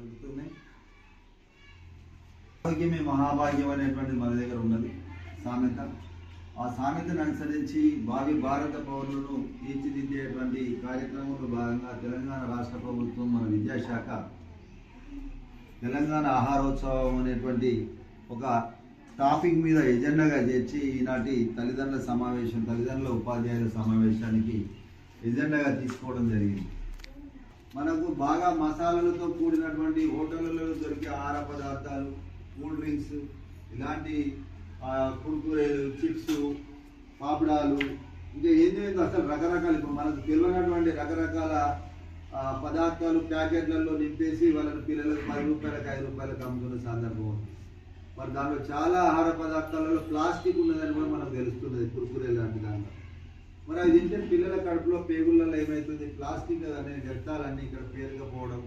కలుగుతున్నాయి ఆరోగ్యమే మహాభాగ్యం అనేటువంటి మన దగ్గర ఉన్నది సామెత. ఆ సామెతను అనుసరించి భావి భారత పౌరులను తీర్చిదిద్దేటువంటి కార్యక్రమంలో భాగంగా తెలంగాణ రాష్ట్ర ప్రభుత్వం మన విద్యాశాఖ తెలంగాణ ఆహారోత్సవం అనేటువంటి ఒక టాపిక్ మీద ఎజెండాగా చేర్చి ఈనాటి తల్లిదండ్రుల సమావేశం తల్లిదండ్రుల ఉపాధ్యాయుల సమావేశానికి ఎజెండాగా తీసుకోవడం జరిగింది. మనకు బాగా మసాలాలతో కూడినటువంటి హోటళ్ళలో దొరికే ఆహార పదార్థాలు కూల్ డ్రింక్స్ ఇలాంటి ఆ, కుర్కురేలు చిప్స్ పాపడాలు ఇంకా ఏంది అసలు రకరకాలు. ఇప్పుడు మనకు తెలియనటువంటి రకరకాల పదార్థాలు ప్యాకెట్లలో నింపేసి వాళ్ళని పిల్లలకు పది రూపాయలకు ఐదు రూపాయలకు అమ్ముతున్న సందర్భం ఉంది. మరి దాంట్లో చాలా ఆహార పదార్థాలలో ప్లాస్టిక్ ఉన్నదని కూడా మనకు తెలుస్తున్నది కుర్కురే లాంటి దాంట్లో. మరి అది తింటే పిల్లల కడుపులో పేగులలో ఏమవుతుంది ప్లాస్టిక్ అనే వ్యర్థాలన్నీ ఇక్కడ పేరుకపోవడం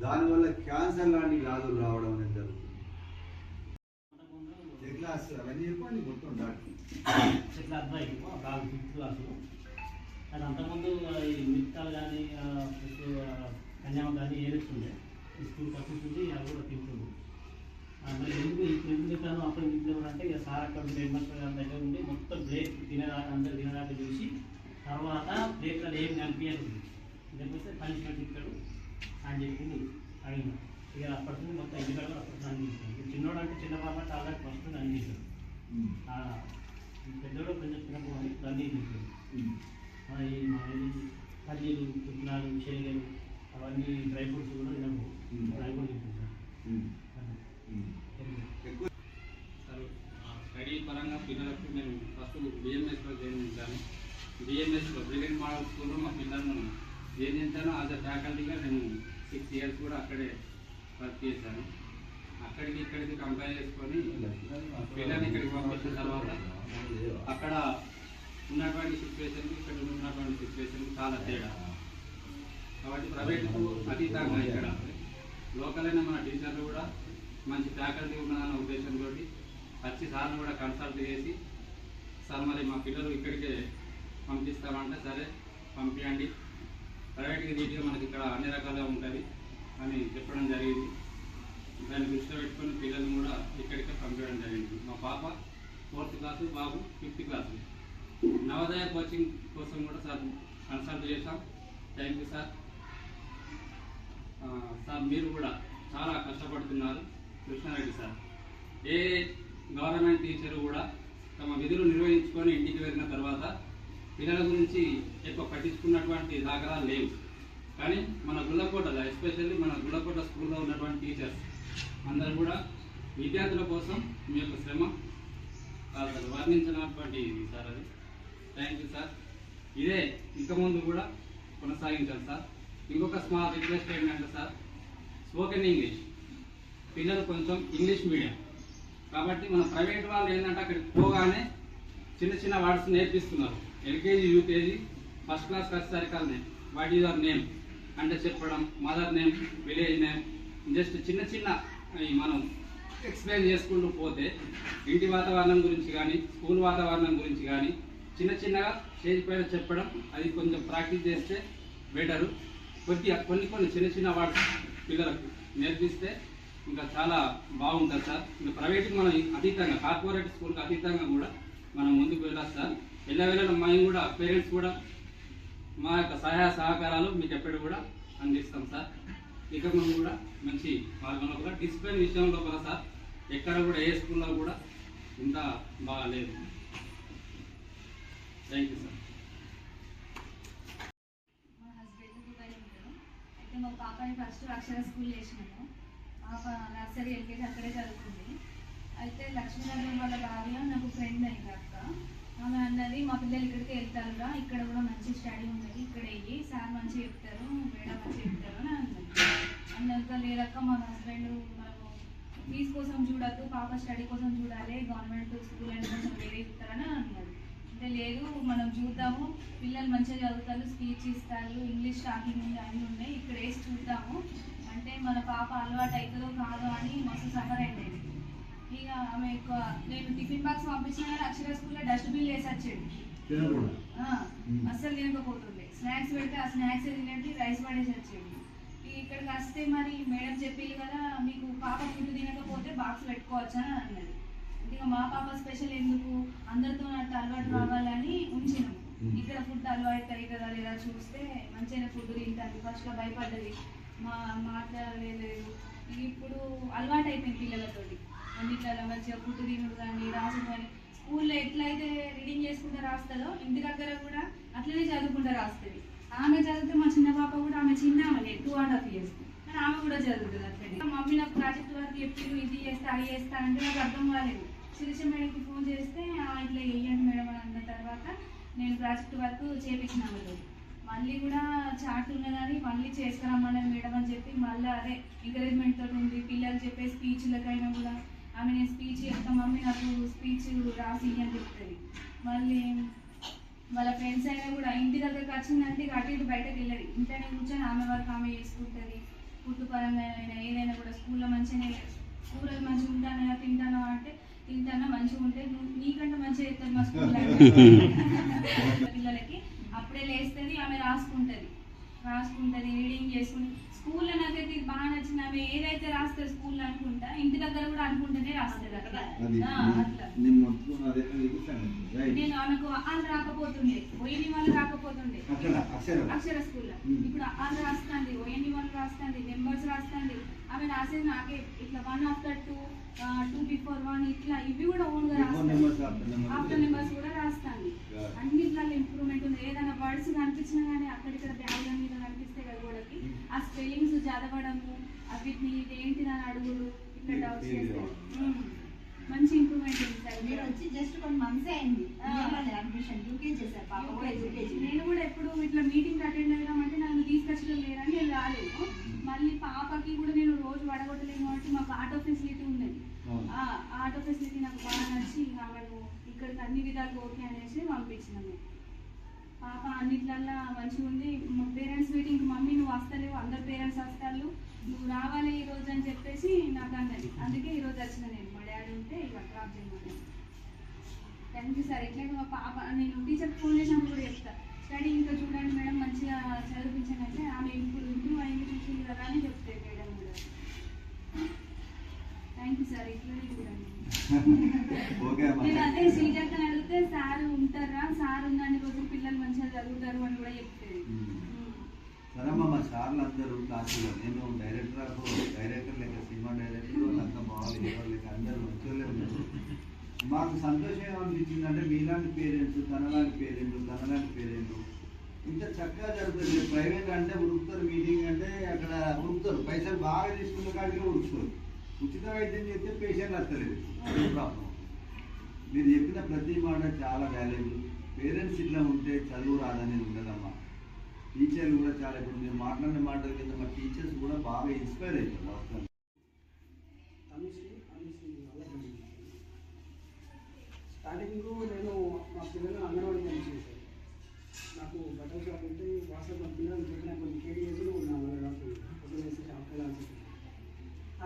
దానివల్ల క్యాన్సర్ లాంటి వ్యాధులు రావడం అనేది జరుగుతుంది. క్లాస్? అవన్నీ చెప్పండి మొత్తం డాక్టర్. చెట్ల అబ్బాయి బాగా ఫిఫ్త్ క్లాసు. అది అంతకుముందు ఈ మిత్తాలు కానీ కన్యామ కానీ ఏరేస్తుండే. ఈ స్కూల్ కట్టించుంది అవి కూడా తింటుంది ఆ, మరి ఎందుకు ఇప్పుడు ఎందుకు తింటాను అప్పుడు ఎందుకు తినరు అంటే ఇక సార్ అక్కడ మాస్టర్ గారి దగ్గర ఉండి మొత్తం ప్లేట్ తినేదా అందరు తినేదాకా చూసి తర్వాత ప్లేట్లలో ఏం కనిపించదు లేకపోతే పనిష్మెంట్ ఇస్తాడు అని చెప్పింది అడిగిన. ఇక అప్పటి నుండి మొత్తం ఇంటికాడ కూడా అప్పటి అనిపించింది. చిన్నోడు అంటే చిన్న పాప చాలా ఫస్ట్ అనిపించాడు ఆ, ఈ పెద్దోడు కొంచెం చిన్నప్పుడు ఈ మాది పల్లీలు పుట్నాలు శనగలు అవన్నీ డ్రై ఫ్రూట్స్ కూడా మ్మ్. డ్రై ఫ్రూట్ తింటున్నాను ఎక్కువ సార్ స్టడీ పరంగా పిల్లలకు నేను ఫస్ట్ బిఎంఎస్లో జాయిన్ చేశాను బిఎంఎస్లో బ్రిలియన్ మోడల్ స్కూల్లో మా పిల్లలను జాయిన్ చేశాను యాజ్ అ ఫ్యాకల్టీగా నేను సిక్స్ ఇయర్స్ కూడా అక్కడే వర్క్ చేశాను అక్కడికి ఇక్కడికి కంపేర్ చేసుకొని పిల్లల్ని ఇక్కడికి పంపించిన తర్వాత అక్కడ ఉన్నటువంటి సిచ్యువేషన్ ఇక్కడ ఉన్నటువంటి సిచ్యువేషన్ చాలా తేడా. కాబట్టి ప్రైవేట్కు అతీతంగా ఇక్కడ. లోకల్ అయిన మన టీచర్లు కూడా మంచి ఫ్యాకల్టీ ఉన్నదన్న ఉద్దేశంతో వచ్చి సార్ని కూడా కన్సల్ట్ చేసి సార్ మరి మా పిల్లలు ఇక్కడికే పంపిస్తామంటే సరే పంపించండి ప్రైవేట్కి నీట్గా మనకి ఇక్కడ అన్ని రకాలుగా ఉంటుంది అని చెప్పడం జరిగింది. దాన్ని దృష్టిలో పెట్టుకొని పిల్లల్ని కూడా ఇక్కడికే పంపించడం జరిగింది. మా పాప ఫోర్త్ క్లాసు బాబు ఫిఫ్త్ క్లాసు. నవోదయ కోచింగ్ కోసం కూడా సార్ కన్సల్ట్ చేశాం. Thank you sir. సార్ మీరు కూడా చాలా కష్టపడుతున్నారు. కృష్ణారెడ్డి సార్. ఏ గవర్నమెంట్ టీచర్ కూడా తమ విధులు నిర్వహించుకొని ఇంటికి వెళ్ళిన తర్వాత పిల్లల గురించి ఎక్కువ పట్టించుకున్నటువంటి దాఖలాలు లేవు. కానీ మన గుల్లకోటలో ఎస్పెషల్లీ మన గుల్లకోట స్కూల్లో ఉన్నటువంటి టీచర్స్ అందరూ కూడా విద్యార్థుల కోసం మీ యొక్క శ్రమ అసలు వర్ణించినటువంటి సార్ అది. థ్యాంక్ యూ సార్ ఇదే ఇక ముందు కూడా కొనసాగించాలి సార్ ఇంకొక స్మాల్ రిక్వెస్ట్ ఏంటంటే సార్ స్పోకెన్ ఇంగ్లీష్ పిల్లలు కొంచెం ఇంగ్లీష్ మీడియం. కాబట్టి మన ప్రైవేట్ వాళ్ళు ఏంటంటే అక్కడికి పోగానే చిన్న చిన్న వర్డ్స్ నేర్పిస్తున్నారు. ఎల్కేజీ యూకేజీ ఫస్ట్ క్లాస్ వచ్చేసరికి వాట్ ఈజ్ అవర్ నేమ్? అంటే చెప్పడం mother name village name. Just చిన్న చిన్న మనం ఎక్స్ప్లెయిన్ చేసుకుంటూ పోతే ఇంటి వాతావరణం గురించి కానీ స్కూల్ వాతావరణం గురించి కానీ చిన్న చిన్నగా స్టేజ్ పైన చెప్పడం అది కొంచెం ప్రాక్టీస్ చేస్తే బెటరు. కొద్దిగా కొన్ని కొన్ని చిన్న చిన్న వర్డ్స్ పిల్లలకు నేర్పిస్తే ఇంకా చాలా బాగుంటుంది సార్? ఇంకా ప్రైవేట్కి మనం అతీతంగా కార్పొరేట్ స్కూల్కి అతీతంగా కూడా మనం ముందుకు వెళ్ళాలి సార్. వెళ్ళ వెళ్ళడం మేము కూడా పేరెంట్స్ కూడా మా యొక్క సహాయ సహకారాలు మీకు ఎప్పుడు కూడా అందిస్తాం సార్. ఇక మనం కూడా మంచి మార్గంలో కూడా డిసిప్లిన్ విషయంలో కూడా సార్ ఎక్కడ కూడా ఏ స్కూల్లో కూడా ఇంత బాగాలేదు. థ్యాంక్ యూ సార్ మా పాపని ఫస్ట్ అక్షర స్కూల్ చేసినాము. నర్సరీ ఎల్కేజీ అక్కడే చదువుతుంది అయితే లక్ష్మీనగరం వాళ్ళ భార్య నాకు ఫ్రెండ్ అయింది అక్క. ఆమె అన్నది మా పిల్లలు ఇక్కడికి వెళ్తారుగా ఇక్కడ కూడా మంచి స్టడీ ఉంటుంది ఇక్కడ వెయ్యి సార్ మంచిగా చెప్తారు మేడం మంచిగా చెప్తారు అని అన్నది. అన్నంత లేదక్క మా హస్బెండ్ మనము ఫీజు కోసం చూడద్దు పాప స్టడీ కోసం చూడాలి గవర్నమెంట్ స్కూల్ అంటే కొంచెం వేరే ఇస్తారని అన్నది. అంటే లేదు మనం చూద్దాము పిల్లలు మంచిగా చదువుతారు స్పీచ్ ఇస్తారు ఇంగ్లీష్ టాకింగ్ ఉంది అన్నీ ఉన్నాయి ఇక్కడ వేసి చూద్దాము. అంటే మన పాప అలవాటు అవుతుందో కాదో అని మస్తు సఫర్ అయింది. ఇక ఆమె ఎక్కువ నేను టిఫిన్ బాక్స్ పంపించిన కానీ అక్షర స్కూల్లో డస్ట్బిన్ వేసి వచ్చేది అస్సలు తినకపోతుండే. స్నాక్స్ పెడితే ఆ స్నాక్స్ తినేది రైస్ పడేసి వచ్చేది ఇక్కడికి వస్తే మరి మేడం చెప్పింది కదా మీకు పాప ఫుడ్ తినకపోతే బాక్స్ పెట్టుకోవచ్చా అని అన్నది. ఇక మా పాప స్పెషల్ ఎందుకు? అందరితో నాకు అలవాటు రావాలని ఉంచినాం. ఇక్కడ ఫుడ్ అలవాటు అవుతుందా లేదా చూస్తే మంచిగా ఫుడ్ తింటాను ఫస్ట్లో భయపడ్డది. మా మాట్లాడలేదు. ఇప్పుడు అలవాటు అయిపోయింది పిల్లలతోటి. అన్నిట్లలో మంచిగా ఫుడ్ తినుడు కానీ రాసుడు కానీ. స్కూల్లో ఎట్లయితే రీడింగ్ చేసుకుంటూ రాస్తుందో ఇంటి దగ్గర కూడా అట్లనే చదువుకుంటూ రాస్తుంది. ఆమె చదివితే మా చిన్న పాప కూడా ఆమె చిన్న ఆమె టూ అండ్ హాఫ్ ఇయర్స్ కానీ ఆమె కూడా చదువుతుంది అట్లనే. మమ్మీ నాకు ప్రాజెక్ట్ వర్క్ చెప్పారు ఇది చేస్తా అది చేస్తా అంటే నాకు అర్థం కాలేదు. శిరీష మేడంకి ఫోన్ చేస్తే ఇట్లా వేయండి మేడం అని అన్న తర్వాత నేను ప్రాజెక్ట్ వర్క్ చేపించిన వాళ్ళు మళ్ళీ కూడా చాట్ ఉన్నదని మళ్ళీ చేసుకురమ్మని మేడం అని చెప్పి మళ్ళీ అదే ఎంకరేజ్మెంట్ తోటి ఉంది. పిల్లలు చెప్పే స్పీచ్లకైనా కూడా ఆమె నేను స్పీచ్ చెప్తా మమ్మీ నాకు స్పీచ్ రాసి అని చెప్తుంది. మళ్ళీ వాళ్ళ ఫ్రెండ్స్ అయినా కూడా ఇంటి దగ్గరకు వచ్చిందంటే అటు ఇటు బయటకు వెళ్ళదు. ఇంట్లోనే కూర్చొని ఆమె వరకు ఆమె చేసుకుంటుంది. ఫుడ్ పరంగా అయినా ఏదైనా కూడా స్కూల్లో మంచిగానే కూరలు మంచిగా ఉంటానా తింటానా అంటే తింటానా మంచిగా ఉంటే నువ్వు నీకంటే మంచిగా చేస్తుంది మా స్కూల్లో పిల్లలకి అప్పుడే లేస్తుంది ఆమె రాసుకుంటుంది. రాసుకుంటుంది రీడింగ్ చేసుకుని. స్కూల్లో నాకైతే ఇది బాగా నచ్చింది. ఆమె ఏదైతే రాస్తుంది స్కూల్లో అనుకుంటా ఇంటి దగ్గర కూడా అనుకుంటేనే రాస్తుంది అట్లా. నేను ఆమెకు వాళ్ళు రాకపోతుండే. పోయిన వాళ్ళు రాకపోతుండే. అక్షరం స్కూల్లో Hmm. ఇప్పుడు వాళ్ళు రాస్తుంది ఓఎన్ఈ వాళ్ళు రాస్తుంది నెంబర్స్ రాస్తుంది. ఆమె రాసేది నాకే ఇట్లా one after two two before one ఇట్లా ఇవి కూడా ఓన్గా Before రాస్తుంది. numbers, after numbers. After numbers కూడా రాస్తాను. అన్నిట్లలో ఏదైనా వర్డ్స్ కనిపించినా కానీ అక్కడిక్కడ బ్యాగ్ల మీద కనిపిస్తే కదా గోడకి ఆ స్పెల్లింగ్స్ చదవడము వీటిని ఇదేంటిది అని అడుగుడు Hmm. డౌట్స్. చేస్తారు. మంచి ఇంప్రూవ్మెంట్ ఉంది సార్. మీరు వచ్చి జస్ట్ కొన్ని మంత్స్ అయింది. అడ్మిషన్ యూకేజీ చేశారు పాప కూడా యూకేజీ నేను కూడా ఎప్పుడు ఇట్లా మీటింగ్ అటెండ్ అవుదామంటే నన్ను తీసుకొచ్చడం లేరని నేను రాలేదు. మళ్ళీ పాపకి కూడా నేను రోజు వడగొట్టలేను కాబట్టి మాకు ఆటో ఫెసిలిటీ ఉన్నది. ఆటో ఫెసిలిటీ నాకు బాగా నచ్చి ఇక ఆమెను ఇక్కడికి అన్ని విధాలు ఓకే అనేసి పంపించినాము. పాప అన్నిట్లల్లా మంచిగా ఉంది. పేరెంట్స్ మీటింగ్ మమ్మీ నువ్వు వస్తలేవు అందరు పేరెంట్స్ వస్తారు. నువ్వు రావాలి ఈ రోజు అని చెప్పేసి నాకు అన్నది. అందుకే ఈ రోజు వచ్చిన నేను. మా డాడీ ఉంటే ఇక డ్రాప్ చేయమని థ్యాంక్ యూ సార్ ఇట్లా మా పాప నేను టీచర్ ఫోన్ చేసినప్పుడు కూడా చెప్తా. స్టడీ ఇంకా చూడండి మేడం మంచిగా చదివించండి అంటే ఆమె ఇంప్రూవ్ ఇంప్రూవ్ అయింది చూసింది కదా అని చెప్తాను థ్యాంక్ యూ సార్ ఇట్లనే నేను అదే అడిగితే సార్ ఉంటారా? సార్ పిల్లలు మంచిగా చదువుతారు అని కూడా. సరేమ్మా మా సార్లు అందరూ క్లాసులో నేను డైరెక్టర్ డైరెక్టర్ లేక సినిమా డైరెక్టర్ వాళ్ళంతా బాగా హీరో లేక అందరూ ఉన్నారు. మాకు సంతోషం ఏమనిపించింది అంటే మీలాంటి పేరెంట్స్ తనలాంటి పేరెంట్లు తనలాంటి పేరెంట్లు ఇంత చక్కగా జరుగుతుంది. ప్రైవేట్ అంటే ఉరుకుతారు మీటింగ్ అంటే అక్కడ ఉరుకుతారు. పైసలు బాగా తీసుకున్న కాడికి ఉరుకుతారు. ఉచిత వైద్యం చెప్తే పేషెంట్ వస్తలేదు ప్రాబ్లం. మీరు చెప్పిన ప్రతి మాట చాలా వాల్యుబుల్ పేరెంట్స్ ఇట్లా ఉంటే చదువు రాదనేది ఉండదమ్మా. టీచర్లు కూడా చాలా ఇప్పుడు మీరు మాట్లాడిన మాటల కింద మా టీచర్స్ కూడా బాగా ఇన్స్పైర్ అవుతారు వాస్తవం స్టార్టింగ్ నేను మా పిల్లలు అంగన్వాడీ పంపించాను నాకు బట్టల షాప్ ఉంటే వాట్సాప్ మా పిల్లలు చెప్పిన కొన్ని కేడీ చేసి నా పొద్దునేసి అక్కడ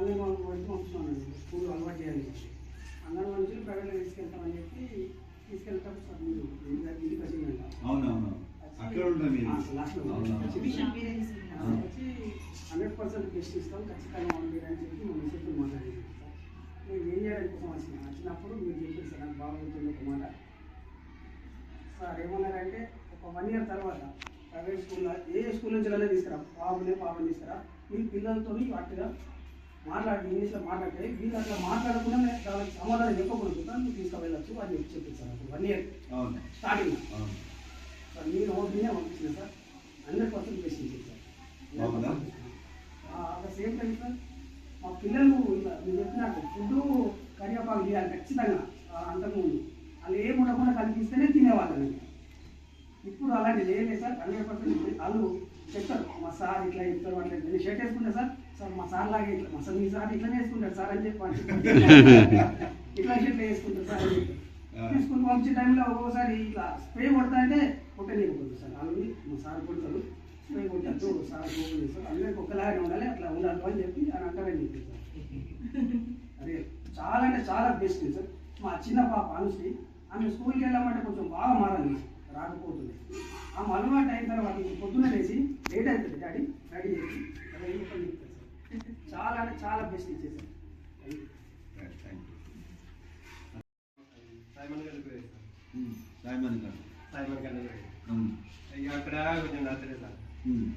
అంగన్వాడీ వరకు పంపిస్తున్నాను స్కూల్ అలవాటు చెప్పి అంగన్వాడీ నుంచి ప్రైవేట్లో తీసుకెళ్తామని చెప్పి తీసుకెళ్తాం సార్ మీరు. ఇంటికి వచ్చిందంట అవునవును. అక్కడ వచ్చి హండ్రెడ్ పర్సెంట్ బెస్ట్ ఇస్తాం. ఖచ్చితంగా ఇయర్ అని చెప్పి మా మెసేజ్ మాట్లాడింది. సార్ నేను ఏం చేయడానికి కోసం వచ్చిన వచ్చినప్పుడు మీరు చెప్పారు సార్. నాకు బాగా గుర్తుంది ఒక మాట. సార్ ఏమన్నారంటే ఒక వన్ ఇయర్ తర్వాత ప్రైవేట్ స్కూల్లో ఏ స్కూల్ నుంచి వెళ్ళి తీసుకురా. బాబునే పాపని తీసుకురా. మీ పిల్లలతో అట్టుగా మాట్లాడి ఇంగ్లీష్లో మాట్లాడితే వీళ్ళు అట్లా మాట్లాడకుండా నేను దానికి సమాధానం చెప్పకూడదు. మీరు తీసుకువెళ్ళచ్చు అని చెప్పి చెప్పింది సార్ అప్పుడు వన్ ఇయర్. స్టార్టింగ్. సార్ మీరు ఓపెన్గా పంపించిన సార్. హండ్రెడ్ పర్సెంట్ ఇచ్చింది sir? At the same time sir. మా పిల్లలు ఇలా మీరు చెప్పినట్టు ఫుడ్ కరివేపాకు చేయాలి ఖచ్చితంగా అంతకుముందు. వాళ్ళు ఏం ఉండకుండా కనిపిస్తేనే తినేవాళ్ళని. ఇప్పుడు అలాంటి లేదు సార్. Hundred percent. వాళ్ళు చెప్తారు మా సార్ ఇట్లా చెప్తారు అట్లా. నేను షర్ట్ వేసుకుంటా సార్. సార్ మా సార్ లాగే ఇట్లా సార్ మీ సార్ ఇట్లనే వేసుకుంటారు సార్ అని చెప్పి ఇట్లా షర్ట్ వేసుకుంటారు సార్ అని చెప్పి. తీసుకుని పంపించే టైంలో ఒక్కొక్కసారి ఇట్లా స్ప్రే కొడతా అంటే కొట్టలేకపోతుంది సార్. మా సార్ కొడతారు స్ప్రే కొట్టద్దు సార్ గోగులు సార్ అందరికి ఒక్కలాగానే ఉండాలి అట్లా ఉండాలి అని చెప్పి అని అంటారని చెప్పి సార్. అదే చాలా అంటే చాలా బెస్ట్ సార్. మా చిన్న పాప అనుశ్రీ ఆమె స్కూల్కి వెళ్ళామంటే కొంచెం బాగా మారాలి రాకపోతుంది ఆమె అలవాటు అయిన తర్వాత ఇంక పొద్దున్న లేచి లేట్ అవుతుంది డాడీ రెడీ చేసి సార్ చాలా అంటే చాలా బెస్ట్ సార్. ఇక అక్కడ కొంచెం నచ్చలేదు సార్.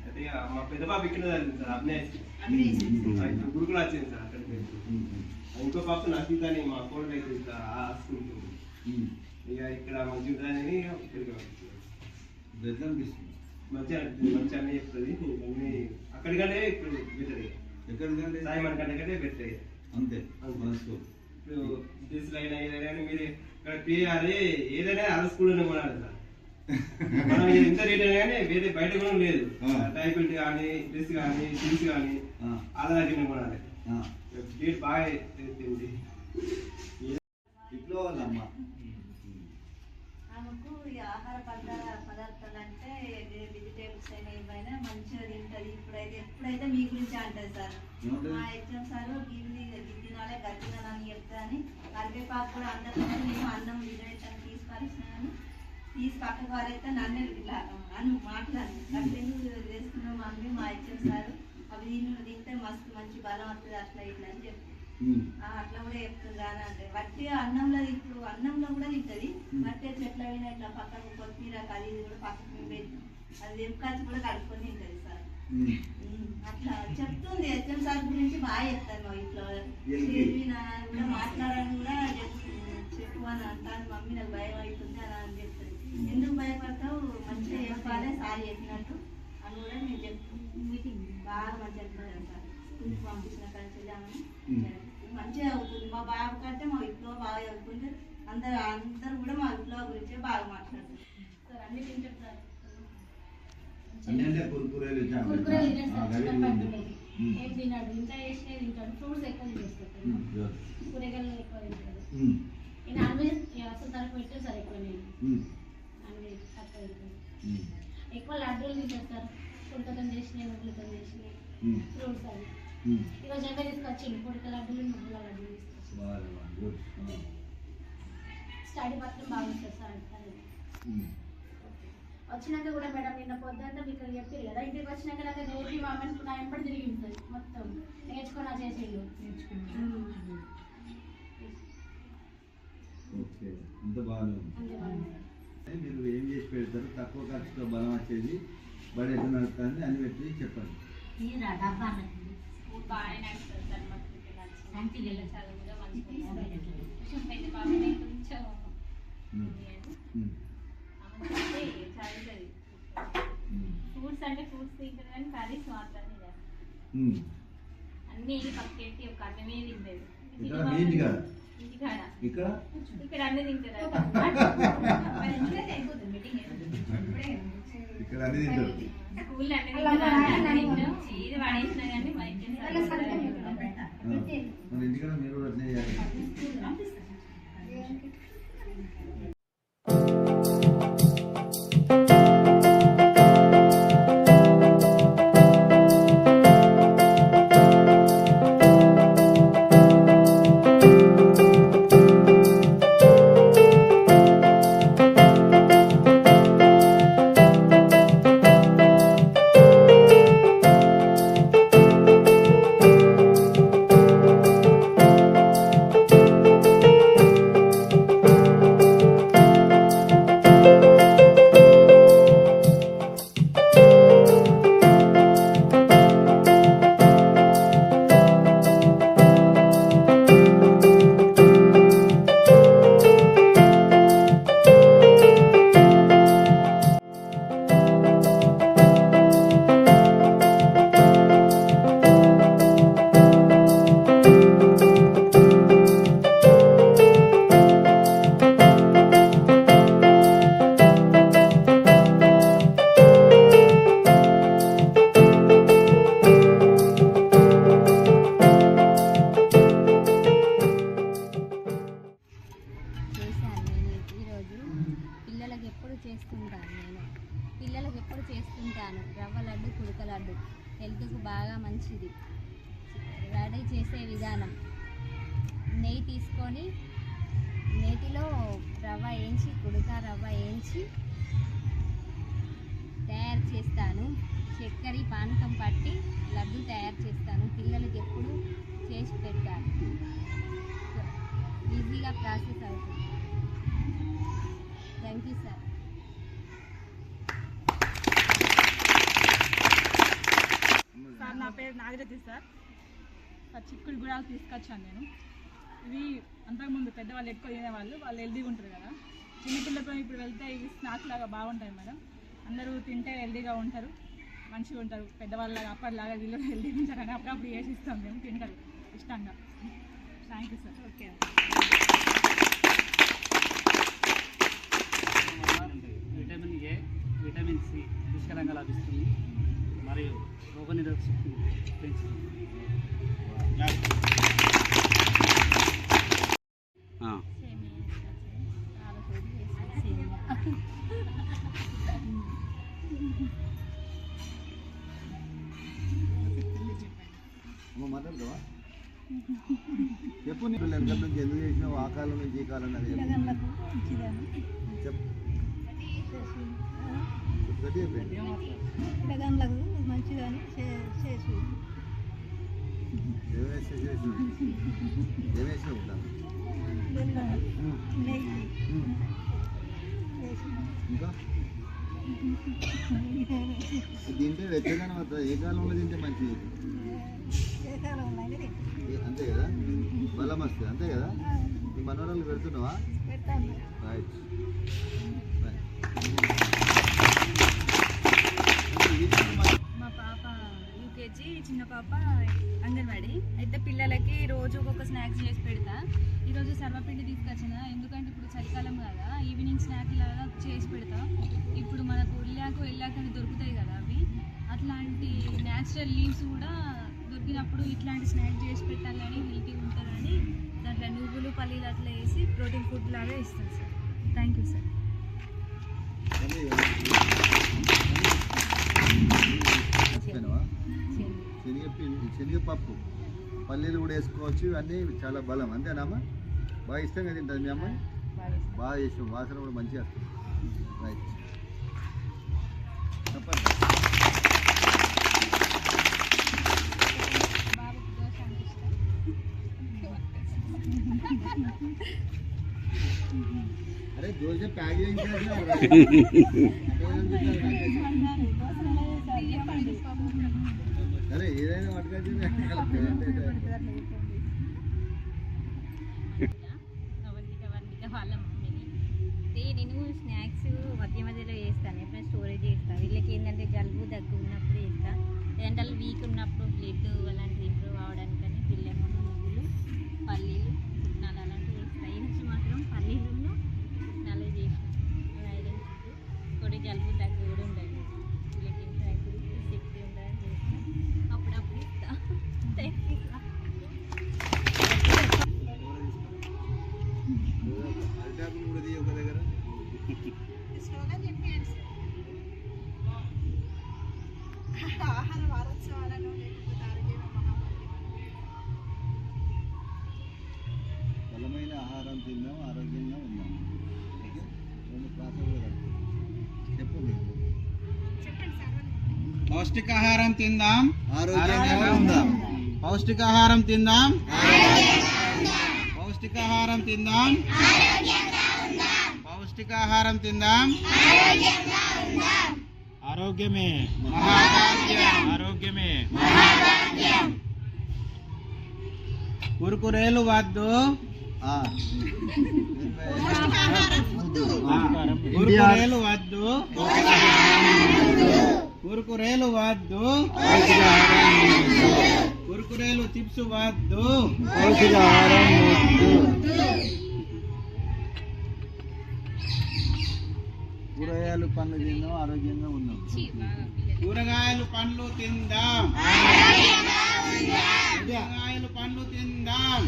అయితే మా పెద్ద పాప ఇక్కడ సార్ అభినయ్ ఇప్పుడు గురుకులు వచ్చింది సార్ ఉమ్, ఇంకో పాప నసీత అని మా కోడలు అయితే ఇట్లా ఆ స్కూల్కి ఉమ్. ఇక ఇక్కడ మంచి ఉంటుందని ఇక్కడికి మంచిగా అనిపిస్తుంది మంచిగా అన్నీ చెప్తుంది. అన్నీ అక్కడికంటే ఇప్పుడు బెటర్ ఎక్కడికంటే సాయిమన్ అంతే అంతే. మనసుకో ఇప్పుడు అయినా ఏదైనా కానీ మీరు ఇక్కడ పిఆర్ఏ ఏదైనా అలా స్కూల్లోనే కొనాలి సార్ మనం ఎంత రేట్ అయినా కానీ వేరే బయట కూడా లేదు. ఆ. టైపెట్ కానీ డ్రెస్ కానీ జీన్స్ కానీ అలా దగ్గర కొనాలి. రేట్ బాగా ఇంట్లో ఆమెకు ఈ ఆహార పదార్థ అయినా ఏమైనా మంచిగా తింటది. ఇప్పుడైతే ఎప్పుడైతే మీ గురించి అంటది సార్? మా హెచ్ఎం సార్ గిన్నె గిద్దినాలే గద్దినాలని చెప్తా అని కరివేపాకు కూడా అందరికీ నేను అన్నం విజయటం తీసి పరిచినాను తీసి పక్కకు వారైతే నన్ను ఇలా అను మాట్లాడు అట్లా ఎందుకు వేసుకున్నాం మమ్మీ మా హెచ్ఎం సార్? అవి తిను తింటే మస్తు మంచి బలం వస్తుంది అట్లా ఇట్లా అని ఆ, అట్లా కూడా చెప్తుందా అని అంటే. వట్టి అన్నంలో ఇప్పుడు అన్నంలో కూడా తింటది. వట్టి చెట్ల మీద ఇట్లా పక్కకు కొత్తిమీర ఇది కూడా పక్కకు పెట్టి అది వెంకాచి కూడా కలుపుకొని తింటది సార్ ఉమ్. ఉమ్, అట్లా చెప్తుంది హెచ్ఎం సార్ గురించి బాగా చెప్తాను మా ఇంట్లో కూడా మాట్లాడాలని కూడా చెప్తుంది చెప్పు అని అంటాను మమ్మీ నాకు భయం అవుతుంది అలా అని చెప్తుంది ఎందుకు భయపడతావు మంచిగా చెప్పాలి సార్ చెప్పినట్టు అని కూడా నేను చెప్తాను మీటింగ్ బాగా మంచిగా చెప్తాను సార్ స్కూల్కి పంపించిన కలిసి ఉమ్. మంచిగా అవుతుంది మా బాబు కంటే మా ఇంట్లో బాగా చదువుకుంటే అందరు అందరు కూడా మా ఇంట్లో గురించే బాగా మాట్లాడతారు సార్ అన్ని తింటారు సార్ పట్టుకొని. ఉమ్, ఏం తిన్నాడు ఇంత చేసినా తింటాడు. ఫ్రూట్స్ ఎక్కువ yes. కూరగాయలు ఎక్కువ తింటాడు. నాన్ వెజ్ అసలు పెట్టే సార్ ఎక్కువ నేను. నాన్ వెజ్ తక్కువ తింటాను ఎక్కువ లడ్డూలు పుడకతో చేసినాయి నువ్వులతో చేసినాయి. ఉమ్, ఫ్రూట్స్ అవి. ఈరోజు ఏమైనా తీసుకొచ్చింది పుడక లడ్డూలు నువ్వుల లడ్డూలు స్టడీ పత్రం బాగుంటుంది సార్ వచ్చినాక కూడా మేడం నిన్న పొద్దుంతా మీకు చెప్పారు కదా ఇంటికి వచ్చినాక నాకు నేర్పి మా అమ్మని నా ఎంబడి తిరిగి ఉంటుంది మొత్తం నేర్చుకున్నా చేసిండు ఓకే అంత బాగానే ఉంది. అంతే బాగుంది అంటే మీరు ఏం చేసి పెడతారు? తక్కువ ఖర్చుతో బలం వచ్చేది బడి ఎట్లా నడుస్తుంది అని పెట్టి చెప్పండి బాగా నడుస్తుంది సార్ మాకు ఇక్కడ నడుస్తుంది. అంటే పిల్లల చదువు కూడా మంచిగా ఉంది. కొంచెం పెద్ద బాబునే కొంచెం ఉమ్, ఉంది అని. ఉమ్, ఆమె చదివి- చదువుతుంది ఉమ్, ఫ్రూట్స్ అంటే ఫ్రూట్స్ తింటుంది కానీ కర్రీస్ మాత్రం తినదు. ఉమ్. అన్ని పక్కెట్టి ఒక అన్నమే తింటది ఇక్కడ మీ ఇక్కడ? ఇక్కడ అన్ని తింటారు? ఇక్కడ అన్ని తింటారు. స్కూల్లో అన్ని తింటారు? అన్ని తింటాం. ఏది వాడేసినా కానీ మీరు కూడా అట్లే చేయాలి. తీసుకొని నేటిలో రవ్వ వేయించి కుడుకా రవ్వ వేయించి తయారు చేస్తాను. చక్కెర పానకం పట్టి లడ్డు తయారు చేస్తాను. పిల్లలకి ఎప్పుడు చేసి పెట్టాను ఈజీగా ప్రాసెస్ అవుతుంది. Thank you sir. సార్ నా పేరు నాగరతి సార్. చిక్కుడు కూడా తీసుకొచ్చాను నేను. ఇవి అంతకుముందు పెద్దవాళ్ళు ఎక్కువ తినేవాళ్ళు వాళ్ళు హెల్దీగా ఉంటారు కదా. చిన్నపిల్లలతో ఇప్పుడు వెళ్తే ఇవి స్నాక్ లాగా బాగుంటాయి మేడం. అందరూ తింటే హెల్దీగా ఉంటారు మంచిగా ఉంటారు. పెద్దవాళ్ళలాగా అప్పటిలాగా వీళ్ళు హెల్దీగా ఉంటారని అప్పుడప్పుడు వేసి ఇస్తాం మేము తింటారు ఇష్టంగా. Thank you sir okay vitamin A vitamin C పుష్కలంగా లభిస్తుంది. మరియు రోగనిరోధక శక్తిని పెంచుతుంది. ఎందుకు చేసినావు ఆ కాలం నుంచి ఈ కాలం చెప్పండి పిల్లగాళ్ళకు మంచిదని చేసి ఏమేసి? నెయ్యి ఇంకా? తింటే వెచ్చగానే వస్తుంది ఏ కాలంలో తింటే మంచిది? అంతే కదా? బలం వస్తుంది అంతే కదా? నీ మనోరాలు పెడుతున్నావా? పెడతాను. రైట్ యూకేజీ చిన్న పాప అంగన్వాడీ. అయితే పిల్లలకి రోజు ఒక్కొక్క స్నాక్స్ చేసి పెడతా. ఈరోజు సర్వపిండి తీసుకొచ్చిన. ఎందుకంటే ఇప్పుడు చలికాలం కదా ఈవినింగ్ స్నాక్ లాగా చేసి పెడతా. ఇప్పుడు మనకు ఉల్లాకు అని దొరుకుతాయి కదా అవి. అట్లాంటి న్యాచురల్ లీవ్స్ కూడా దొరికినప్పుడు ఇట్లాంటి స్నాక్ చేసి పెట్టాలని హెల్తీగా ఉంటారని దాంట్లో నువ్వులు పల్లీలు అట్లా వేసి ప్రోటీన్ ఫుడ్ లాగా ఇస్తాను సార్. థ్యాంక్ యూ సార్ శనగపిండి శనగపప్పు పల్లీలు కూడా వేసుకోవచ్చు. ఇవన్నీ చాలా బలం. అంతేనామా బాగా ఇష్టంగా తింటుంది మీ అమ్మాయి? బాగా ఇష్టం వాసన కూడా మంచిగా వస్తుంది. రైట్ చెప్పండి. బాబుకి దోశ అంటే ఇష్టం అరే దోశ ప్యాక్ చేయించాలి వాళ్ళ మమ్మీని నేను స్నాక్స్ మధ్య మధ్యలో వేస్తాను ఎప్పుడైనా స్టోరేజ్ చేస్తాను వీళ్ళకి ఏంటంటే జలుబు దగ్గు ఉన్నప్పుడు వేస్తా లేదంటే వీక్ ఉన్నప్పుడు బ్లడ్ పౌష్టికాహారం తిందాం. ఆరోగ్యంగా ఉందాం. పౌష్టికాహారం తిందాం. పౌష్టికాహారం తిందాం. పౌష్టికాహారం తిందాం. ఆరోగ్యమే. ఆరోగ్యమే. కురుకురేలు వద్దు. ఆ. కురుకురేలు వద్దు. కురుకురేలు వద్దు. కురుకురేలు చిప్స్ వద్దు. కూరగాయలు పండ్లు తిందాం ఆరోగ్యంగా ఉందాం. కూరగాయలు పండ్లు తిందాం. కూరగాయలు పండ్లు తిందాం.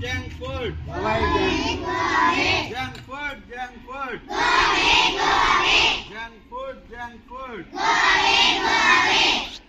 junk food. Go away, junk food. Junk food, junk food. Go away, go away. Junk food, junk food. Go away, go away.